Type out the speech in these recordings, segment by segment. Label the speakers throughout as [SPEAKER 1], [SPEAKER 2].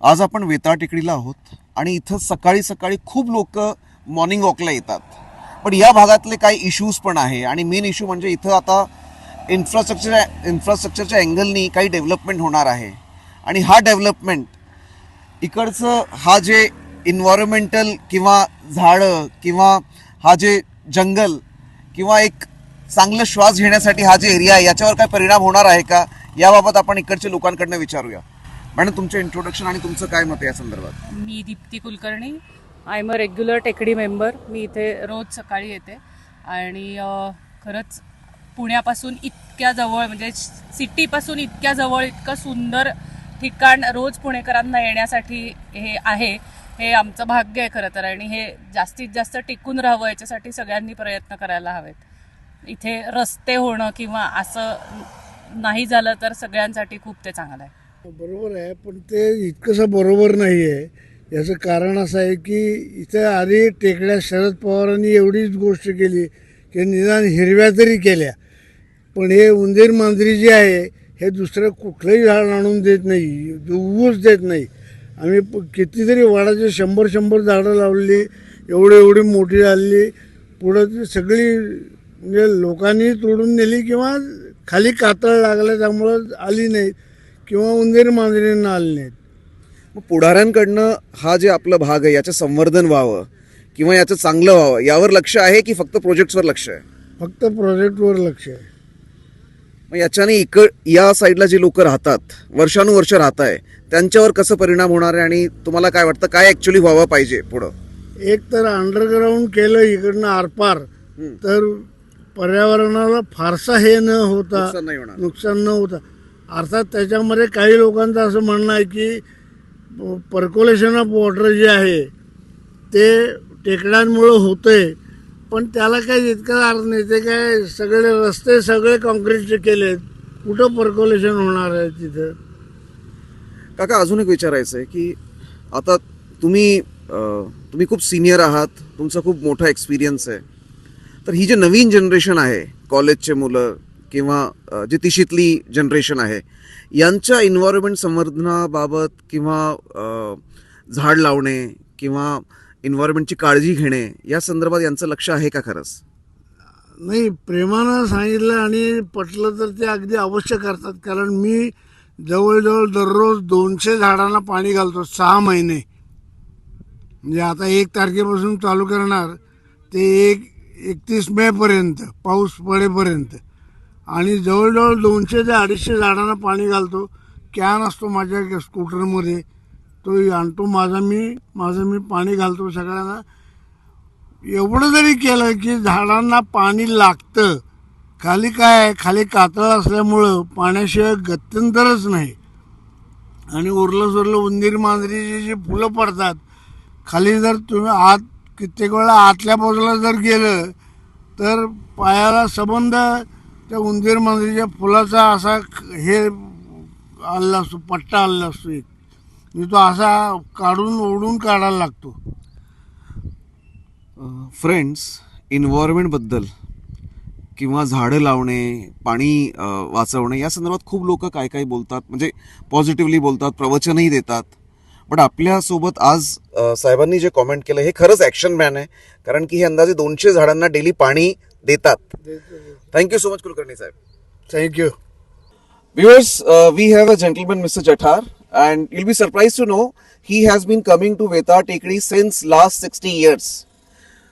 [SPEAKER 1] आज आपण वेताळ टेकडीला आहोत आणि इथं सकाळी सकाळी खूप लोक मॉर्निंग वॉकला येतात. पण या भागातले काही इश्यूज पण आहे आणि मेन इश्यू म्हणजे इथं आता इन्फ्रास्ट्रक्चर इन्फ्रास्ट्रक्चरच्या अँगलनी काही डेव्हलपमेंट होणार आहे. आणि हा डेव्हलपमेंट इकडचं हा जे इन्व्हायरमेंटल किंवा झाडं किंवा हा जे जंगल किंवा एक चांगलं श्वास घेण्यासाठी हा जे एरिया आहे याच्यावर काय परिणाम होणार आहे का? याबाबत आपण इकडच्या लोकांकडनं विचारूया. मॅडम तुमचं इंट्रोडक्शन आणि तुमचं काय मत आहे या संदर्भात?
[SPEAKER 2] मी Dipti Kulkarni. I am a regular टेकडी मेंबर मी इथे रोज सकाळी येते. आणि खरंच पुण्यापासून इतक्या जवळ म्हणजे सिटीपासून इतक्या जवळ इतकं सुंदर ठिकाण रोज पुणेकरांना येण्यासाठी हे आहे हे आमचं भाग्य आहे खरं तर. आणि हे जास्तीत जास्त टिकून राहावं याच्यासाठी सगळ्यांनी प्रयत्न करायला हवेत. इथे रस्ते होणं किंवा असं नाही झालं तर सगळ्यांसाठी खूप ते चांगलं आहे.
[SPEAKER 3] हो, बरोबर आहे पण ते इतकंसं बरोबर नाही आहे याचं कारण असं आहे की इथं आधी टेकड्या शरद पवारांनी एवढीच गोष्ट केली की निदान हिरव्या तरी केल्या. पण हे उंदीर मांजरी जे आहे हे दुसरं कुठलंही झाड आणून देत नाही उगूच देत नाही. आम्ही प- कितीतरी वाडाचे शंभर शंभर झाडं लावली एवढी एवढी मोठी झाली. पुढं ती सगळी म्हणजे लोकांनी तोडून नेली किंवा खाली कातळ लागलं त्यामुळं आली नाही किंवा उंदीर मांजरींना आली नाहीत.
[SPEAKER 1] मग पुढाऱ्यांकडनं हा जे आपला भाग आहे याचं संवर्धन व्हावं किंवा याचं चांगलं व्हावं यावर लक्ष आहे की फक्त प्रोजेक्ट्सवर लक्ष आहे?
[SPEAKER 3] फक्त प्रोजेक्टवर लक्ष आहे.
[SPEAKER 1] मग याच्याने इकड या साईडला जे लोक राहतात वर्षानुवर्ष राहत आहे त्यांच्यावर कसं परिणाम होणार आहे आणि तुम्हाला काय वाटतं काय ऍक्च्युली व्हावं पाहिजे पुढं?
[SPEAKER 3] एक तर अंडरग्राऊंड केलं इकडनं आरपार. तर पर्यावरणाला फारसा हे न होता
[SPEAKER 1] नुकसान नाही होणार.
[SPEAKER 3] नुकसान न होता. अर्थात त्याच्यामध्ये काही लोकांचं असं म्हणणं आहे की पर्क्युलेशन ऑफ वॉटर जे आहे ते टेकड्यांमुळं होतंय. पण त्याला काही इतका अर्थ नाही ते काय सगळे रस्ते सगळे कॉन्क्रीटचे केलेत कुठं पर्क्युलेशन होणार आहे तिथं?
[SPEAKER 1] काका अजून एक विचारायचं आहे की आता तुम्ही तुम्ही खूप सिनियर आहात तुमचा खूप मोठा एक्सपिरियन्स आहे. तर ही जे नवीन जनरेशन आहे कॉलेजचे मुलं किंवा जे तिशीतली जनरेशन आहे यांच्या इन्व्हायरमेंट संवर्धनाबाबत किंवा झाड लावणे किंवा इन्व्हायरमेंटची काळजी घेणे या संदर्भात यांचं लक्ष आहे का खरंच?
[SPEAKER 3] नाही प्रेमानं सांगितलं आणि पटलं तर ते अगदी अवश्य करतात. कारण मी जवळजवळ दररोज दोनशे झाडांना पाणी घालतो सहा महिने. म्हणजे आता एक तारखेपासून चालू करणार ते एक एकतीस मेपर्यंत पाऊस पडेपर्यंत. आणि जवळजवळ दोनशे ते अडीचशे झाडांना पाणी घालतो. कॅन असतो माझ्या स्कूटरमध्ये. तो आणतो माझा मी माझं मी पाणी घालतो सगळ्यांना. एवढं जरी केलं की झाडांना पाणी लागतं. खाली काय? आहे, खाली कातळ असल्यामुळं पाण्याशिवाय गत्यंतरच नाही. आणि उरलं सुरलं उंदीर मांजरीची जी फुलं पडतात खाली जर तुम्ही आत कित्येक वेळा आतल्या बाजूला जर गेलं तर पायाला संबंध त्या उंदीर मंदिरच्या फुलाचा असा हे आलेला असतो पट्टा आलेला असतो एक. मी तो असा काढून ओढून काढायला लागतो.
[SPEAKER 1] फ्रेंड्स इन्व्हायरमेंटबद्दल किंवा झाडं लावणे पाणी वाचवणे या संदर्भात खूप लोक काय काय बोलतात? म्हणजे पॉझिटिव्हली बोलतात प्रवचनही देतात. पण आपल्यासोबत आज साहेबांनी जे कॉमेंट केलं हे खरंच ॲक्शन मॅन आहे. कारण की हे अंदाजे दोनशे झाडांना डेली पाणी देतात thank you so much Kulkarni Saheb
[SPEAKER 3] thank you
[SPEAKER 1] Viewers, uh, we have a gentleman, Mr. Jathar, and you'll be surprised to know he has been coming to Veta Tekri since last 60 years.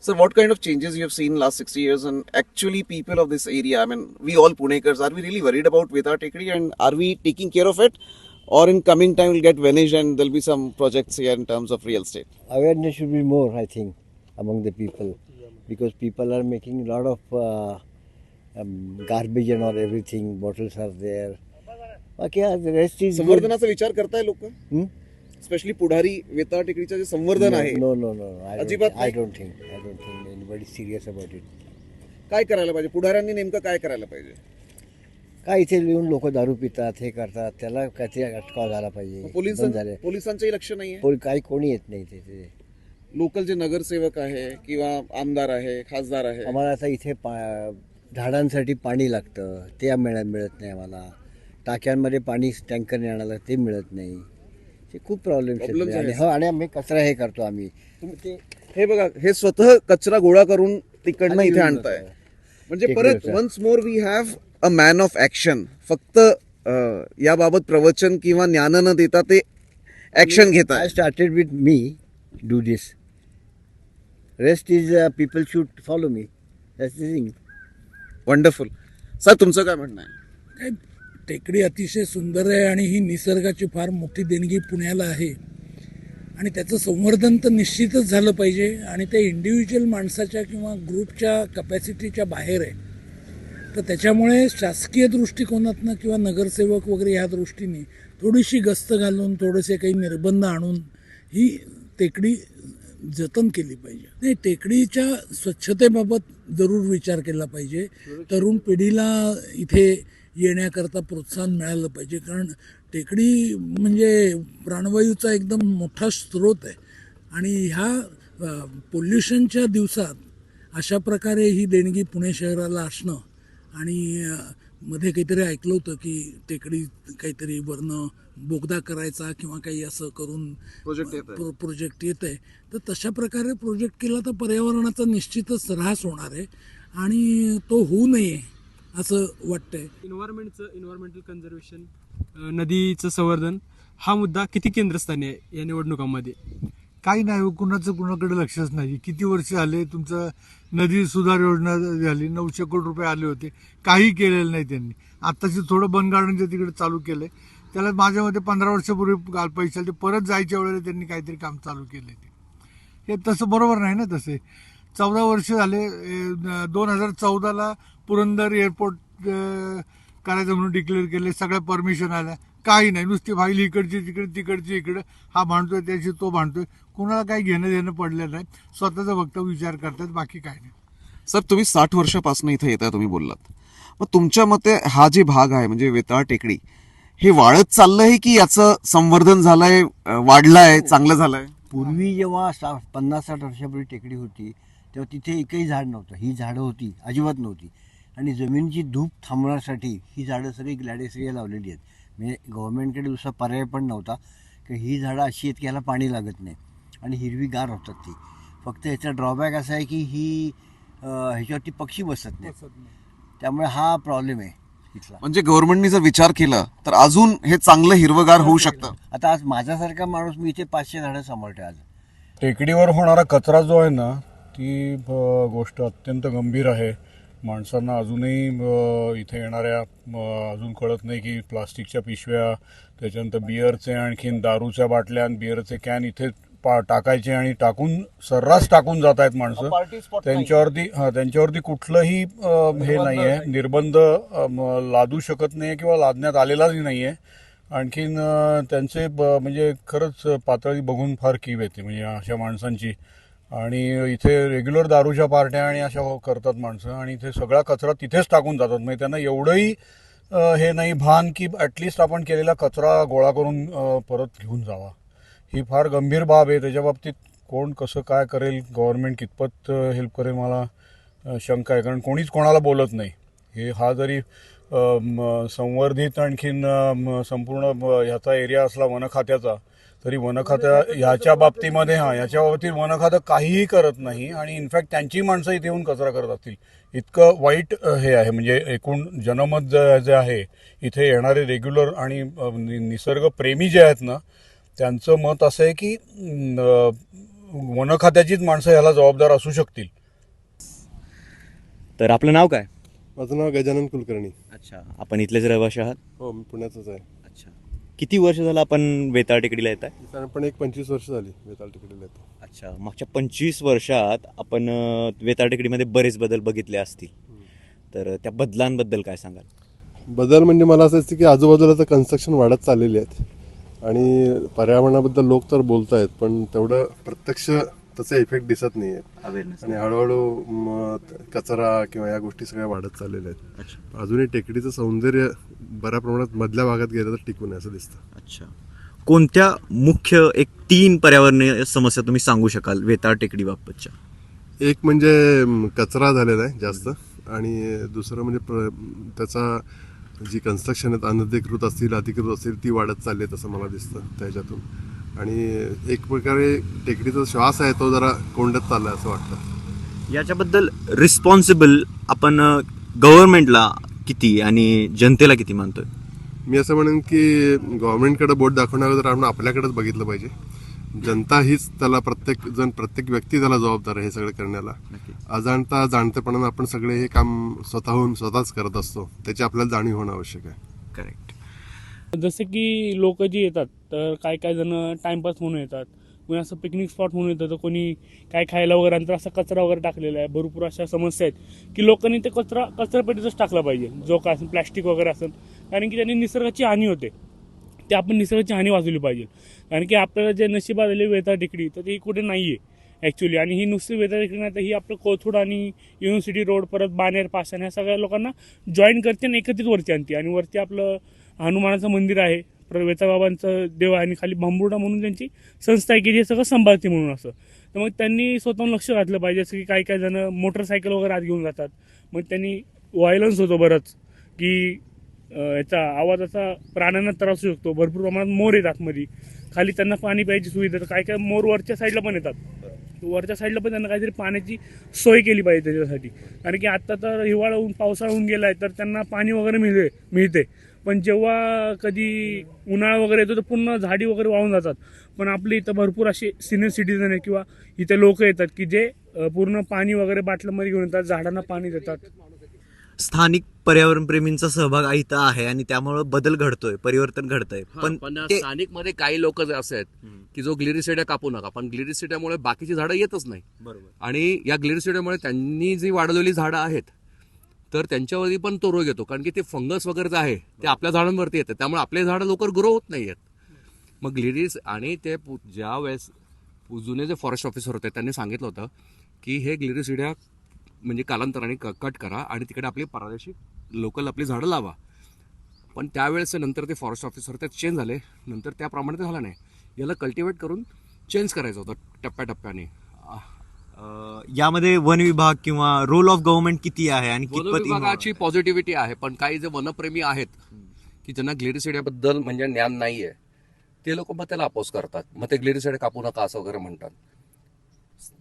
[SPEAKER 1] So, what kind of changes you have seen last 60 years, and actually people of this area? I mean, we all Punekars, are we really worried about Veta Tekri, and are we taking care of it, or in coming time will get vanished and there'll be some projects here in terms of real estate?
[SPEAKER 4] awareness should be more i think among the people Because people are making a lot of uh, um, garbage and all everything bottles are there okay yeah, the rest is good.
[SPEAKER 1] संवर्धनाचा विचार करताय लोक
[SPEAKER 4] Hmm?
[SPEAKER 1] Specially पुढारी वेता टेकडीचं जे संवर्धन आहे
[SPEAKER 4] no no no I don't,
[SPEAKER 1] अजिबात
[SPEAKER 4] I
[SPEAKER 1] नाही?
[SPEAKER 4] don't think I don't think anybody is serious about it
[SPEAKER 1] काय करायला पाहिजे पुढाऱ्यांनी नेमकं काय करायला पाहिजे
[SPEAKER 4] काय इथे येऊन लोक दारू पितात हे करतात त्याला काहीतरी अटकाव झाला पाहिजे बंद
[SPEAKER 1] पोलिसां
[SPEAKER 4] झाले
[SPEAKER 1] पोलिसांचंही लक्ष नाहीये
[SPEAKER 4] पोल काही कोणी येत नाही तिथे
[SPEAKER 1] लोकल जे नगरसेवक आहे किंवा आमदार आहे खासदार आहे?
[SPEAKER 4] आम्हाला आता इथे पा झाडांसाठी पाणी लागतं. ते मिळत मिळत नाही आम्हाला. टाक्यांमध्ये पाणी टँकरने आणायला ते मिळत नाही. ते खूप प्रॉब्लेम्स
[SPEAKER 1] Problems
[SPEAKER 4] आणि. हो आणि आम्ही कचरा हे करतो आम्ही. ते
[SPEAKER 1] हे बघा हे स्वतः कचरा गोळा करून तिकडनं इथे आणताय. म्हणजे. परत once more we have a man of action फक्त याबाबत प्रवचन किंवा ज्ञान न देता ते ऍक्शन घेत
[SPEAKER 4] I started with me do this rest is people should follow me thing
[SPEAKER 1] wonderful sir तुमचं काय म्हणणं आहे?
[SPEAKER 5] काय टेकडी अतिशय सुंदर आहे आणि ही निसर्गाची फार मोठी देणगी पुण्याला आहे. आणि त्याचं संवर्धन तर निश्चितच झालं पाहिजे आणि ते इंडिव्हिज्युअल माणसाच्या किंवा ग्रुपच्या कपॅसिटीच्या बाहेर आहे. तर त्याच्यामुळे शासकीय दृष्टिकोनातनं किंवा नगरसेवक वगैरे ह्या दृष्टीने थोडीशी गस्त घालून थोडेसे काही निर्बंध आणून ही टेकडी जतन केली पाहिजे. नाही टेकडीच्या स्वच्छतेबाबत जरूर विचार केला पाहिजे. तरुण पिढीला इथे येण्याकरता प्रोत्साहन मिळालं पाहिजे. कारण टेकडी म्हणजे प्राणवायूचा एकदम मोठा स्रोत आहे. आणि ह्या पोल्युशनच्या दिवसात अशा प्रकारे ही देणगी पुणे शहराला असणं आणि मध्ये काहीतरी ऐकलं होतं की टेकडी काहीतरी वरनं बोगदा करायचा किंवा काही असं करून
[SPEAKER 1] Project येतंय.
[SPEAKER 5] प्रो- प्रोजेक्ट येत आहे तर तशा प्रकारे प्रोजेक्ट केला तर पर्यावरणाचा निश्चितच ऱ्हास होणार आहे आणि तो होऊ नये असं वाटतंय.
[SPEAKER 6] इन्व्हायरमेंटचं इन्व्हायरमेंटल कन्झर्वेशन नदीचं संवर्धन हा मुद्दा किती केंद्रस्थानी आहे या निवडणुकांमध्ये?
[SPEAKER 7] काही नाही हो, कुणाचं कुणाकडे लक्षच नाही. किती वर्ष आले तुमचं नदी सुधार योजना झाली नऊशे कोटी रुपये आले होते. काही केलेलं नाही त्यांनी. आत्ताशी थोडं बन गार्डनच्या तिकडे चालू केलंय. त्याला माझ्या मते पंधरा वर्षापूर्वी गाल पैसे ते परत जायच्या वेळेला त्यांनी काहीतरी काम चालू केले ते. हे तसं बरोबर नाही ना तसे. चौदा वर्ष झाले दोन हजार चौदाला पुरंदर एअरपोर्ट करायचं म्हणून डिक्लेअर केले सगळ्या परमिशन आल्या. काही नाही नुसती फाईल इकडची तिकडे तिकडची इकडं. हा भांडतोय त्याशी तो भांडतोय. कुणाला काही घेणं देणं पडलेलं नाही. स्वतःचा फक्त विचार करतात बाकी काही नाही.
[SPEAKER 1] सर तुम्ही साठ वर्षापासून इथे येता तुम्ही बोललात. मग तुमच्या मते हा जे भाग आहे म्हणजे वेताळ टेकडी हे वाढत चाललंय की याचं संवर्धन झालंय वाढलंय चांगलं झालंय?
[SPEAKER 4] पूर्वी जेव्हा सा पन्नास साठ वर्षापूर्वी टेकडी होती तेव्हा तिथे एकही झाड नव्हतं. ही झाडं होती अजिबात नव्हती. आणि जमिनीची धूप थांबवण्यासाठी ही झाडं सगळी ग्लॅडेसिया लावलेली आहेत. म्हणजे गव्हर्नमेंटकडे दुसरा पर्याय पण नव्हता की ही झाडं अशी आहेत की ह्याला पाणी लागत नाही. आणि हिरवीगार होतात ती. फक्त ह्याचा ड्रॉबॅक असा आहे की ही ह्याच्यावरती पक्षी बसत नाही. त्यामुळे हा प्रॉब्लेम आहे.
[SPEAKER 1] म्हणजे गव्हर्नमेंटनी जर विचार केला तर अजून हे चांगलं हिरवगार होऊ शकतं.
[SPEAKER 4] आता आज माझ्यासारखा माणूस मी इथे पाचशे झाडं सांभाळतोय आज.
[SPEAKER 8] टेकडीवर होणारा कचरा जो आहे ना ती गोष्ट अत्यंत गंभीर आहे. माणसांना अजूनही इथे येणाऱ्या अजून कळत नाही की प्लास्टिकच्या पिशव्या त्याच्यानंतर बिअरचे आणखीन दारूच्या बाटल्या आणि बिअरचे कॅन इथे पा टाकायचे आणि टाकून सर्रास टाकून जात आहेत माणसं. त्यांच्यावरती हा त्यांच्यावरती कुठलंही हे नाही आहे निर्बंध लादू शकत नाही किंवा लादण्यात आलेलाही नाही आहे आणखीन त्यांचे ब- म्हणजे खरंच पातळी बघून फार कीव येते म्हणजे अशा माणसांची. आणि इथे रेग्युलर दारूच्या पार्ट्या आणि अशा करतात माणसं. आणि इथे सगळा कचरा तिथेच टाकून जातात. म्हणजे त्यांना एवढंही हे नाही भान की ॲटलिस्ट आपण केलेला कचरा गोळा करून परत घेऊन जावा. ही फार गंभीर बाब आहे. त्याच्या बाबतीत कोण कसं काय करेल गव्हर्नमेंट कितपत हेल्प करेल मला शंका आहे. कारण कोणीच कोणाला बोलत नाही. हे हा जरी संवर्धित आणखीन संपूर्ण ह्याचा एरिया असला वन खात्याचा तरी वन खात्या ह्याच्या बाबतीमध्ये हा ह्याच्या बाबतीत वन खातं काहीही करत नाही आणि इनफॅक्ट त्यांची माणसं इथे येऊन कचरा करत असतील. इतकं वाईट हे आहे. म्हणजे एकूण जनमत जे आहे इथे येणारे रेग्युलर आणि निसर्गप्रेमी जे आहेत ना त्यांचं मत असं आहे की वन खात्याचीच माणसं ह्याला जबाबदार असू शकतील.
[SPEAKER 9] तर आपलं नाव काय?
[SPEAKER 10] माझं नाव गजानन कुलकर्णी.
[SPEAKER 9] अच्छा आपण इथलेच रहिवाशी आहात?
[SPEAKER 10] हो मी पुण्याचंच आहे.
[SPEAKER 9] अच्छा. किती वर्ष झालं आपण वेताळ टेकडीला येत आहे
[SPEAKER 10] साधारणपणे एक पंचवीस वर्ष झाली वेताळ तिकडे येतो.
[SPEAKER 9] अच्छा मागच्या पंचवीस वर्षात आपण अं, वेताळ टेकडीमध्ये बरेच बदल बघितले असतील. तर त्या बदलांबद्दल काय सांगाल?
[SPEAKER 10] बदल म्हणजे मला असं असतं की आजूबाजूला तर कन्स्ट्रक्शन वाढत चाललेली आहेत. आणि पर्यावरणाबद्दल लोक तर बोलत आहेत पण तेवढं प्रत्यक्ष त्याचे इफेक्ट दिसत नाही आहेत आणि हळूहळू कचरा किंवा या गोष्टी सगळ्या वाढत चाललेल्या आहेत. अजूनही टेकडीचं सौंदर्य बऱ्या प्रमाणात मधल्या भागात गेलं तर टिकून असं दिसतं.
[SPEAKER 9] अच्छा. कोणत्या मुख्य एक तीन पर्यावरणीय समस्या तुम्ही सांगू शकाल वेताळ टेकडी बाबतच्या?
[SPEAKER 10] एक म्हणजे कचरा झालेला आहे जास्त. आणि दुसरं म्हणजे त्याचा जी कन्स्ट्रक्शन आहेत अनधिकृत असतील अधिकृत असतील ती वाढत चालली आहेत असं मला दिसतं त्याच्यातून. आणि एक प्रकारे टेकडीचा श्वास आहे तो जरा कोंडत चालला असं वाटतं.
[SPEAKER 9] याच्याबद्दल रिस्पॉन्सिबल आपण गव्हर्नमेंटला किती आणि जनतेला किती मानतोय?
[SPEAKER 10] मी असं म्हणेन की गव्हर्नमेंटकडे बोट दाखवण्यावर तर आपण आपल्याकडेच बघितलं पाहिजे जनता हीच त्याला प्रत्येक जण प्रत्येक व्यक्ती त्याला जबाबदार आहे हे सगळं करण्याला. अजाणता जाणतेपणानं आपण सगळे हे काम स्वतःहून स्वतःच करत असतो. त्याची आपल्याला जाणीव होणं आवश्यक आहे.
[SPEAKER 9] करेक्ट
[SPEAKER 11] जसे की लोक जी येतात तर काय काय जण टाइमपास म्हणून येतात. कोणी असं पिकनिक स्पॉट म्हणून येतं तर कोणी काय खायला वगैरे नंतर असा कचरा वगैरे टाकलेला आहे. भरपूर अशा समस्या आहेत की लोकांनी ते कचरा कचरापेटीतच टाकला पाहिजे. जो काय असेल प्लॅस्टिक वगैरे असेल. कारण की त्यांनी निसर्गाची हानी होते. ते आपण निसर्गाची हानी वाचवली पाहिजे. कारण की आपल्याला जे नशिबात आले वेता टिकडी तर ती कुठे नाही आहे ॲक्च्युली आणि ही नुसती वेता टेकडी नाही तर ही आपलं कोथरूड आणि युनिव्हर्सिटी रोड परत बानेर पाषाण ह्या सगळ्या लोकांना जॉईन करते आणि एकत्रित वरती आणते. आणि वरती आपलं हनुमानाचं मंदिर आहे परत वेताबाबांचं देव आहे आणि खाली बांबुर्डा म्हणून त्यांची संस्था आहे की जे सगळं सांभाळते म्हणून असं. तर मग त्यांनी स्वतःहून लक्ष घातलं पाहिजे जसं की काही काही जण मोटरसायकल वगैरे आत घेऊन जातात. मग त्यांनी व्हायलन्स होतो बरंच की याचा आवाजाचा प्राण्यांना त्रास होऊ शकतो. भरपूर प्रमाणात मोर येतात मध्ये खाली त्यांना पाणी प्यायची सुविधा तर काय काय मोर वरच्या साईडला पण येतात. वरच्या साईडला पण त्यांना काहीतरी पाण्याची सोय केली पाहिजे त्याच्यासाठी. कारण की आता तर हिवाळा होऊन पावसाळा होऊन गेलाय तर त्यांना पाणी वगैरे मिळते मिळते. पण जेव्हा कधी उन्हाळा वगैरे येतो तर पूर्ण झाडी वगैरे वाहून जातात. पण आपले इथं भरपूर असे सिनियर सिटीजन आहे किंवा इथे लोक येतात की जे पूर्ण पाणी वगैरे बाटल्यामध्ये घेऊन येतात झाडांना पाणी देतात.
[SPEAKER 9] स्थानिक पर्यावरण प्रेमींचा सहभाग इथं आहे आणि त्यामुळे बदल घडतोय परिवर्तन घडतंय.
[SPEAKER 12] पण
[SPEAKER 9] पण ते
[SPEAKER 12] स्थानिकमध्ये काही लोक जे असे आहेत की जो ग्लिरिसिड्या कापू नका पण ग्लिरिसिड्यामुळे बाकीची झाडं येतच नाही.
[SPEAKER 9] बरोबर.
[SPEAKER 12] आणि या ग्लिरिसिड्यामुळे त्यांनी जी वाढवलेली झाडं आहेत तर त्यांच्यावरती पण तो रोग येतो कारण की ते फंगस वगैरे जे आहे ते आपल्या झाडांवरती येतं. त्यामुळे आपले झाडं लवकर ग्रो होत नाही आहेत. मग ग्लिरिस आणि ते पु- ज्या वेळेस जुने जे फॉरेस्ट ऑफिसर होते त्यांनी सांगितलं होतं की हे ग्लिरिसिड्या म्हणजे कालांतराने क- कट करा आणि तिकडे आपली प्रादेशिक लोकल आपली झाडं लावा. पण त्यावेळेस नंतर ते फॉरेस्ट ऑफिसर ते चेंज झाले. नंतर त्याप्रमाणे ते झालं नाही. याला कल्टिवेट करून चेंज करायचं होतं टप्प्याटप्प्याने.
[SPEAKER 9] यामध्ये वन विभाग किंवा रोल ऑफ गव्हर्नमेंट किती आहे आणि
[SPEAKER 12] वन विभागाची
[SPEAKER 9] आहे?
[SPEAKER 12] पॉझिटिव्हिटी आहे पण काही जे वनप्रेमी आहेत की ज्यांना ग्लिरिसिडियाबद्दल म्हणजे ज्ञान नाहीये ते लोक मग त्याला अपोज करतात. मग ते ग्लिरिसिडिया कापू नका असं वगैरे म्हणतात.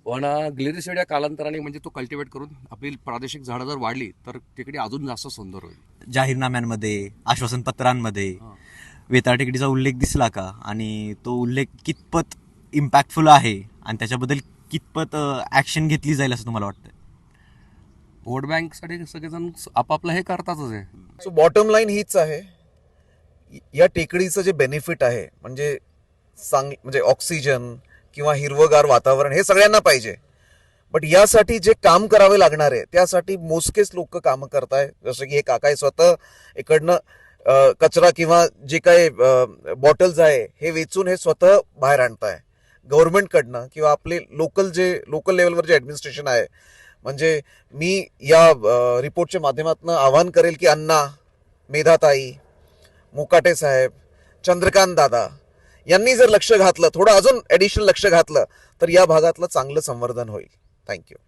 [SPEAKER 12] पण ग्लिरिसिडिया कालांतराने म्हणजे तो कल्टिवेट करून आपली प्रादेशिक झाडं जर वाढली तर तिकडे अजून जास्त सुंदर होईल.
[SPEAKER 9] जाहीरनाम्यांमध्ये आश्वासन पत्रांमध्ये वेताळ टेकडीचा उल्लेख दिसला का? आणि तो उल्लेख कितपत इम्पॅक्टफुल आहे? आणि त्याच्याबद्दल कितपत ऍक्शन घेतली जाईल असं तुम्हाला वाटतं
[SPEAKER 12] वोट बँकसाठी सगळेजण आपापलं हे करतातच आहे
[SPEAKER 1] सो बॉटम लाईन हीच आहे. या टेकडीचं जे बेनिफिट आहे म्हणजे चांग म्हणजे ऑक्सिजन किंवा हिरवगार वातावरण हे सगळ्यांना पाहिजे. बट यासाठी जे काम करावे लागणार आहे त्यासाठी मोजकेच लोक कामं करताय. जसं की हे काकाय स्वतः इकडनं कचरा किंवा जे काही बॉटल्स आहे हे वेचून हे स्वतः बाहेर आणताय. गव्हर्नमेंटकडनं किंवा आपले लोकल जे लोकल लेवलवर जे ॲडमिनिस्ट्रेशन आहे म्हणजे मी या रिपोर्टच्या माध्यमातून आवाहन करेल की अण्णा मेधाताई मुकाटे साहेब चंद्रकांत दादा यांनी जर लक्ष घातलं थोडं अजून ॲडिशनल लक्ष घातलं तर या भागातलं चांगलं संवर्धन होईल. थँक्यू